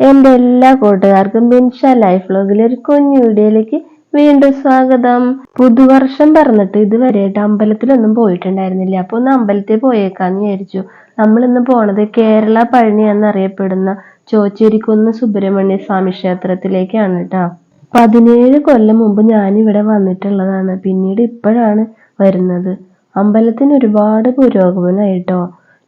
എന്റെ എല്ലാ കൂട്ടുകാർക്കും ബിൻഷ ലൈഫ് വ്ലോഗിലെ ഒരു കുഞ്ഞു വീഡിയോയിലേക്ക് വീണ്ടും സ്വാഗതം. പുതുവർഷം പറഞ്ഞിട്ട് ഇതുവരെയായിട്ട് അമ്പലത്തിലൊന്നും പോയിട്ടുണ്ടായിരുന്നില്ല. അപ്പോൾ ഒന്ന് അമ്പലത്തിൽ പോയേക്കാന്ന് വിചാരിച്ചു. നമ്മൾ ഇന്ന് പോണത് കേരള പഴനി എന്നറിയപ്പെടുന്ന ചോച്ചേരിക്കുന്ന് സുബ്രഹ്മണ്യ സ്വാമി ക്ഷേത്രത്തിലേക്കാണ് കേട്ടോ പതിനേഴ് കൊല്ലം മുമ്പ് ഞാൻ ഇവിടെ വന്നിട്ടുള്ളതാണ്. പിന്നീട് ഇപ്പോഴാണ് വരുന്നത്. അമ്പലത്തിന് ഒരുപാട് പുരോഗമനമായിട്ടോ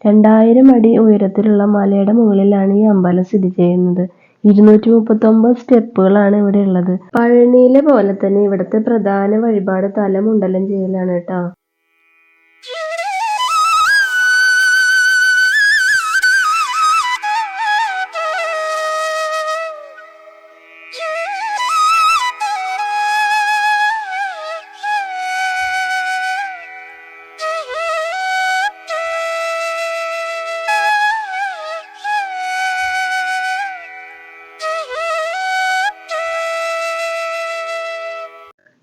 രണ്ടായിരം അടി ഉയരത്തിലുള്ള മലയുടെ മുകളിലാണ് ഈ അമ്പലം സ്ഥിതി ചെയ്യുന്നത്. ഇരുന്നൂറ്റി മുപ്പത്തൊമ്പത് സ്റ്റെപ്പുകളാണ് ഇവിടെ ഉള്ളത് പഴനിയിലെ പോലെ തന്നെ ഇവിടുത്തെ പ്രധാന വഴിപാട് തലമുണ്ടലം ചെയ്യലാണ് കേട്ടോ.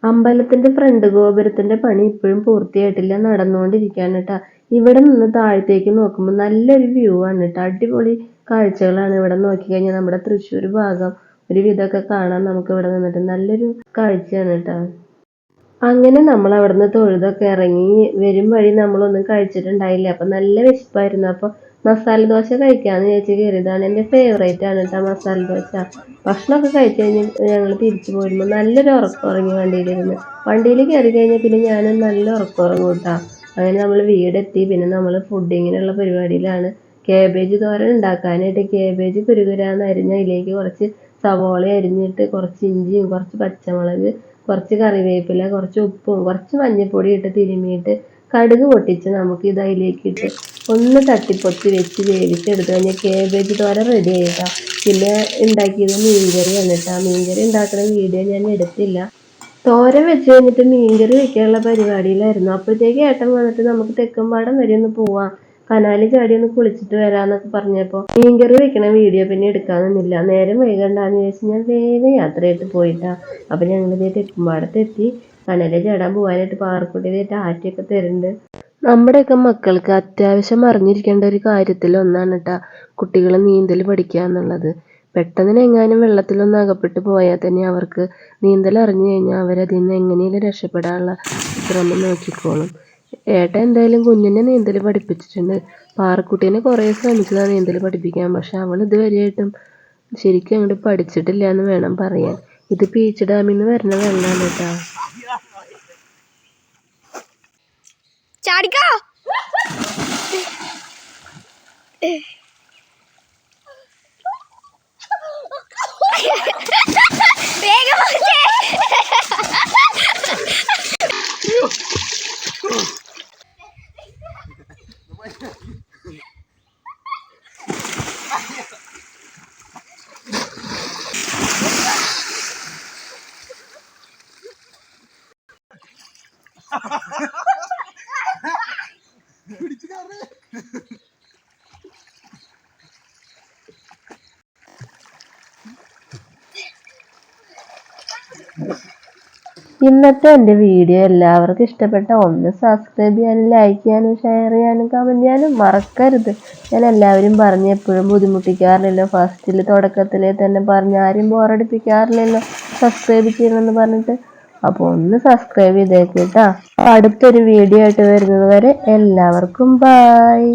അമ്പലത്തിന്റെ ഫ്രണ്ട് ഗോപുരത്തിന്റെ പണി ഇപ്പോഴും പൂർത്തിയായിട്ടില്ല. നടന്നുകൊണ്ടിരിക്കുകയാണ് കേട്ടോ ഇവിടെ നിന്ന് താഴത്തേക്ക് നോക്കുമ്പോൾ നല്ലൊരു വ്യൂ ആണ് കേട്ടോ അടിപൊളി കാഴ്ചകളാണ് ഇവിടെ നോക്കിക്കഴിഞ്ഞാൽ നമ്മുടെ തൃശ്ശൂർ ഭാഗം. ഒരു വിധമൊക്കെ കാണാൻ നമുക്ക് ഇവിടെ നിന്നിട്ട് നല്ലൊരു കാഴ്ചയാണ് കേട്ടോ അങ്ങനെ നമ്മൾ അവിടുന്ന് തൊഴുതൊക്കെ ഇറങ്ങി വരും വഴി നമ്മളൊന്നും കഴിച്ചിട്ടുണ്ടായില്ല. അപ്പം നല്ല വിശപ്പായിരുന്നു. അപ്പോൾ മസാല ദോശ കഴിക്കാമെന്ന് ചേച്ചി കയറിയതാണ് എന്റെ ഫേവറേറ്റ് ആണ് കേട്ടോ മസാല ദോശ. ഭക്ഷണമൊക്കെ കഴിച്ച് കഴിഞ്ഞ് ഞങ്ങൾ തിരിച്ചു പോരുമ്പോൾ നല്ലൊരു ഉറക്കം ഉറങ്ങി വണ്ടിയിലിരുന്ന്. വണ്ടിയിൽ കയറി കഴിഞ്ഞാൽ പിന്നെ ഞാൻ നല്ല ഉറക്കം ഉറങ്ങും കേട്ടോ അങ്ങനെ നമ്മൾ വീടെത്തി. പിന്നെ നമ്മൾ ഫുഡിങ്ങിനുള്ള പരിപാടിയിലാണ്. കേബേജ് തോരൻ ഉണ്ടാക്കാനായിട്ട് കേബേജ് കുരുകുരാന്ന് അരിഞ്ഞ അതിലേക്ക് കുറച്ച് സവോള അരിഞ്ഞിട്ട് കുറച്ച് ഇഞ്ചിയും കുറച്ച് പച്ചമുളക് കുറച്ച് കറിവേപ്പില കുറച്ച് ഉപ്പും കുറച്ച് മഞ്ഞൾപ്പൊടി ഇട്ട് തിരുമ്മിയിട്ട് കടുക് പൊട്ടിച്ച് നമുക്ക് ഇത് അതിലേക്ക് ഇട്ട് ഒന്ന് തട്ടിപ്പൊത്തി വെച്ച് വേവിച്ചെടുത്ത് കഴിഞ്ഞാൽ കേബേജ് തോര റെഡി ആയിട്ടാ. പിന്നെ ഉണ്ടാക്കിയത് മീൻകറിയാണ് കേട്ടോ. മീൻകറി ഉണ്ടാക്കുന്ന വീഡിയോ ഞാൻ എടുത്തില്ല. തോരൻ വെച്ച് കഴിഞ്ഞിട്ട് മീൻകറി വെക്കാനുള്ള പരിപാടിയിലായിരുന്നു. അപ്പോഴത്തേക്ക് ഏട്ടൻ വന്നിട്ട് നമുക്ക് തെക്കുംപാടം വരെ ഒന്ന് പോവാം. കനാലിൽ ചാടി ഒന്ന് കുളിച്ചിട്ട് വരാന്നൊക്കെ പറഞ്ഞപ്പോൾ മീൻകറി വെക്കണ വീഡിയോ പിന്നെ എടുക്കാനൊന്നുമില്ല. നേരം വൈകണ്ടാന്ന് വിചാരിച്ച് ഞാൻ വേഗം യാത്രയായിട്ട് പോയിട്ടാ. അപ്പം ഞങ്ങളിതേ തെക്കുംപാടത്തെത്തി കനാലിൽ ചാടാൻ പോകാനായിട്ട് പാറക്കുട്ടിയിലേറ്റ് ആറ്റിയൊക്കെ തരുന്നുണ്ട്. നമ്മുടെയൊക്കെ മക്കൾക്ക് അത്യാവശ്യം അറിഞ്ഞിരിക്കേണ്ട ഒരു കാര്യത്തിൽ ഒന്നാണ് കേട്ടോ കുട്ടികൾ നീന്തൽ പഠിക്കുക എന്നുള്ളത്. പെട്ടെന്ന് എങ്ങാനും വെള്ളത്തിലൊന്ന് അകപ്പെട്ട് പോയാൽ തന്നെ അവർക്ക് നീന്തൽ അറിഞ്ഞു കഴിഞ്ഞാൽ അവരതിൽ നിന്ന് എങ്ങനെയും രക്ഷപ്പെടാനുള്ള ശ്രമം നോക്കിക്കോളും. ഏട്ട എന്തായാലും കുഞ്ഞിനെ നീന്തൽ പഠിപ്പിച്ചിട്ടുണ്ട്. പാറക്കുട്ടീനെ കുറേ ശ്രമിച്ചതാണ് നീന്തൽ പഠിപ്പിക്കാൻ. പക്ഷെ അവൾ ഇതുവരെയായിട്ടും ശരിക്കും അങ്ങോട്ട് പഠിച്ചിട്ടില്ല എന്ന് വേണം പറയാൻ. ഇത് പീച്ച് ഡാമിൽ നിന്ന് വരുന്ന വെള്ളമാണ് കേട്ടോ ചാടിക്കോ. ഇന്നത്തെ എന്റെ വീഡിയോ എല്ലാവർക്കും ഇഷ്ടപ്പെട്ട ഒന്ന് സബ്സ്ക്രൈബ് ചെയ്യാനും ലൈക്ക് ചെയ്യാനും ഷെയർ ചെയ്യാനും കമന്റ് ചെയ്യാനും മറക്കരുത്. ഞാൻ എല്ലാവരും പറഞ്ഞ് എപ്പോഴും ബുദ്ധിമുട്ടിക്കാറില്ലല്ലോ. ഫസ്റ്റിൽ തുടക്കത്തിലേ തന്നെ പറഞ്ഞ് ആരും ബോറടിപ്പിക്കാറില്ലല്ലോ സബ്സ്ക്രൈബ് ചെയ്യണമെന്ന് പറഞ്ഞിട്ട്. അപ്പോൾ ഒന്ന് സബ്സ്ക്രൈബ് ചെയ്തേക്ക് കേട്ടോ. അടുത്തൊരു വീഡിയോ ആയിട്ട് വരുന്നത് വരെ എല്ലാവർക്കും ബായ്